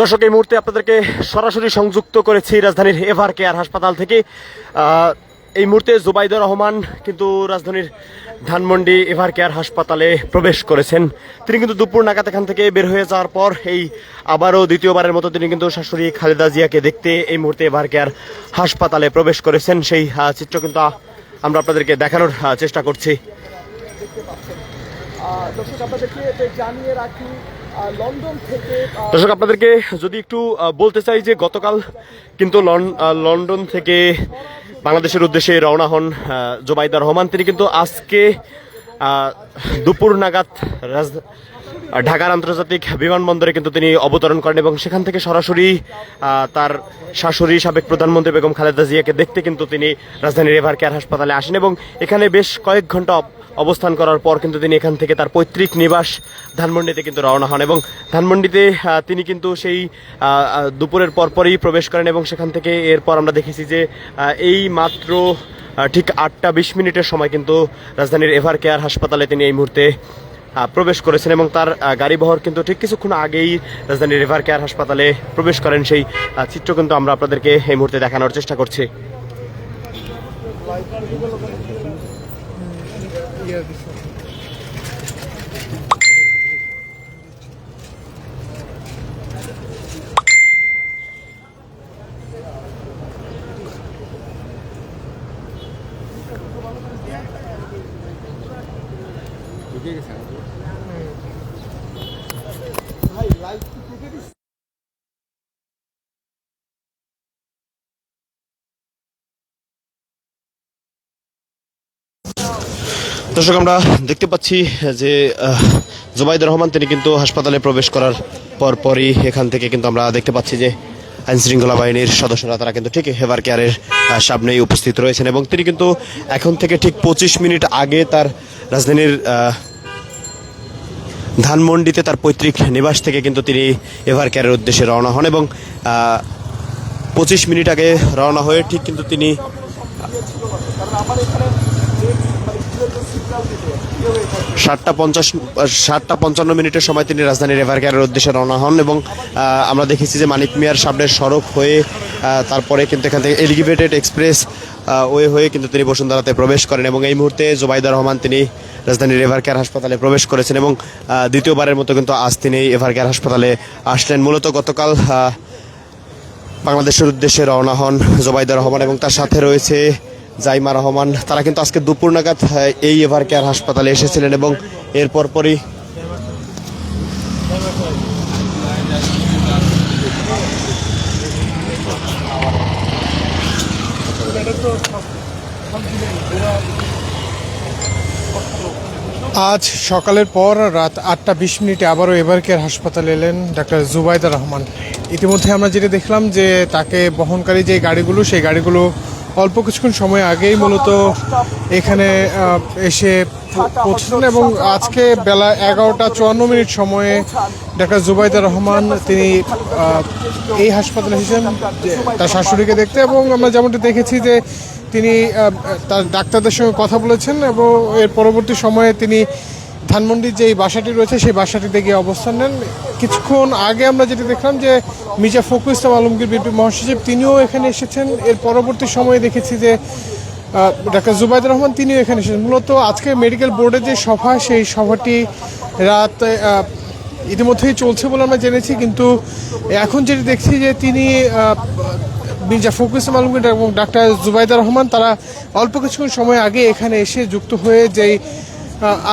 দর্শক, এই মুহূর্তে আপনাদেরকে সরাসরি সংযুক্ত করেছি রাজধানীর এভার কেয়ার হাসপাতাল থেকে। এই মুহূর্তে জুবাইদুর রহমান কিন্তু রাজধানীর ধানমন্ডি এভার কেয়ার হাসপাতালে প্রবেশ করেছেন। তিনি কিন্তু দুপুর নাগাদ এখান থেকে বের হয়ে যাওয়ার পর এই আবারও দ্বিতীয়বারের মতো তিনি কিন্তু শাশুড়ি খালেদা জিয়াকে দেখতে এই মুহূর্তে এভার কেয়ার হাসপাতালে প্রবেশ করেছেন। সেই চিত্র কিন্তু আমরা আপনাদেরকে দেখানোর চেষ্টা করছি। জানিয়ে রাখি দর্শক, আপনাদেরকে যদি একটু বলতে চাই যে গতকাল কিন্তু লন- লন্ডন থেকে বাংলাদেশের উদ্দেশ্যে রওনা হন জোবাইদা রহমান। তিনি কিন্তু আজকে দুপুর নাগাদ ঢাকার আন্তর্জাতিক বিমানবন্দরে কিন্তু তিনি অবতরণ করেন এবং সেখান থেকে সরাসরি তার শাশুড়ি সাবেক প্রধানমন্ত্রী বেগম খালেদা জিয়াকে দেখতে কিন্তু তিনি রাজধানীর এভার কেয়ার হাসপাতালে আসেন এবং এখানে বেশ কয়েক ঘণ্টা অবস্থান করার পর কিন্তু তিনি এখান থেকে তার পৈতৃক নিবাস ধানমন্ডিতে কিন্তু রওনা হন এবং ধানমন্ডিতে তিনি কিন্তু সেই দুপুরের পরপরই প্রবেশ করেন এবং সেখান থেকে এরপর আমরা দেখেছি যে এই মাত্র ঠিক আটটা বিশ মিনিটের সময় কিন্তু রাজধানীর এভার কেয়ার হাসপাতালে তিনি এই মুহূর্তে প্রবেশ করেছেন এবং তার গাড়িবহর কিন্তু ঠিক কিছুক্ষণ আগেই রাজধানীর রিভার কেয়ার হাসপাতালে প্রবেশ করেন সেই চিত্র কিন্তু আমরা আপনাদেরকে এই মুহূর্তে দেখানোর চেষ্টা করছি। Yeah, this one. I like দর্শক, আমরা দেখতে পাচ্ছি যে জুবাইদুর রহমান, তিনি কিন্তু হাসপাতালে প্রবেশ করার পর পরই এখান থেকে কিন্তু আমরা দেখতে পাচ্ছি যে আইন শৃঙ্খলা বাহিনীর সদস্যরা, তারা কিন্তু ঠিক হেভার কেয়ারের সামনেই উপস্থিত রয়েছেন এবং তিনি কিন্তু এখন থেকে ঠিক পঁচিশ মিনিট আগে তার রাজধানীর ধানমন্ডিতে তার পৈতৃক নিবাস থেকে কিন্তু তিনি এভার কেয়ারের উদ্দেশ্যে রওনা হন এবং পঁচিশ মিনিট আগে রওনা হয়ে ঠিক কিন্তু তিনি সাতটা পঞ্চাশ সাতটা পঞ্চান্ন মিনিটের সময় তিনি রাজধানীর এভারকেয়ারের উদ্দেশ্যে রওনা হন এবং আমরা দেখেছি যে মানিক মিয়ার সামনের সড়ক হয়ে তারপরে কিন্তু এখান থেকে এলিগেটেড এক্সপ্রেস ওয়ে হয়ে কিন্তু তিনি বসুন্ধরাতে প্রবেশ করেন এবং এই মুহূর্তে জোবাইদা রহমান তিনি রাজধানীর এভারকেয়ার হাসপাতালে প্রবেশ করেছেন এবং দ্বিতীয়বারের মতো কিন্তু আজ তিনি এভারকেয়ার হাসপাতালে আসলেন। মূলত গতকাল বাংলাদেশের উদ্দেশ্যে রওনা হন জোবাইদা রহমান এবং তার সাথে রয়েছে জাইমা রহমান, তারা কিন্তু আজকে দুপুর নাগাদ এই এভার কেয়ার হাসপাতালে এসেছিলেন এবং এর পরপরই আজ সকালের পর রাত আটটা বিশ মিনিটে আবারও এভার কেয়ার হাসপাতালে এলেন ডাক্তার জুবাইদা রহমান। ইতিমধ্যে আমরা যেটা দেখলাম যে তাকে বহনকারী যে গাড়িগুলো, সেই গাড়িগুলো অল্প কিছুক্ষণ সময় আগেই মূলত এখানে এসে পৌঁছেছেন এবং আজকে বেলা এগারোটা চুয়ান্ন মিনিট সময়ে ডাক্তার জুবাইদা রহমান তিনি এই হাসপাতালে এসেছেন তার শাশুড়িকে দেখতে এবং আমরা যেমনটি দেখেছি যে তিনি তার ডাক্তারদের সঙ্গে কথা বলেছেন এবং এর পরবর্তী সময়ে তিনি ধানমন্ডির যে বাসাটি রয়েছে, সেই বাসাটিতে গিয়ে অবস্থান নেন। কিছুক্ষণ আগে আমরা যেটা দেখলাম যে মির্জা ফখরুল ইসলাম আলমগীর বিপি মহাসচিব, তিনিও এখানে এসেছেন। এর পরবর্তী সময়ে দেখেছি যে ডাক্তার জুবাইদুর রহমান তিনিও এখানে এসেছেন। মূলত আজকে মেডিকেল বোর্ডের যে সভা, সেই সভাটি রাত ইতিমধ্যেই চলছে বলে আমরা জেনেছি। কিন্তু এখন যেটি দেখছি যে তিনি মির্জা ফখরুল ইসলাম আলমগীর এবং ডাক্তার জুবাইদা রহমান, তারা অল্প কিছুক্ষণ সময় আগে এখানে এসে যুক্ত হয়ে যেই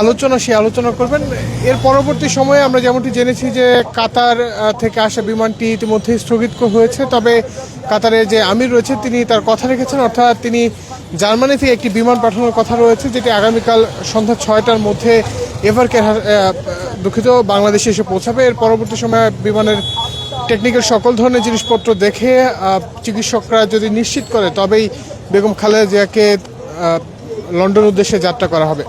আলোচনা সেই আলোচনা করবেন। এর পরবর্তী সময়ে আমরা যেমনটি জেনেছি যে কাতার থেকে আসা বিমানটি ইতিমধ্যেই স্থগিত হয়েছে। তবে কাতারে যে আমির রয়েছে, তিনি তার কথা রেখেছেন। অর্থাৎ তিনি জার্মানি থেকে একটি বিমান পাঠানোর কথা রয়েছে, যেটি আগামীকাল সন্ধ্যা ছয়টার মধ্যে এভারকের দুঃখিত, বাংলাদেশে এসে পৌঁছাবে। এর পরবর্তী সময়ে বিমানের টেকনিক্যাল সকল ধরনের জিনিসপত্র দেখে চিকিৎসকরা যদি নিশ্চিত করে, তবেই বেগম খালেদা জিয়াকে লন্ডন উদ্দেশ্যে যাত্রা করা হবে।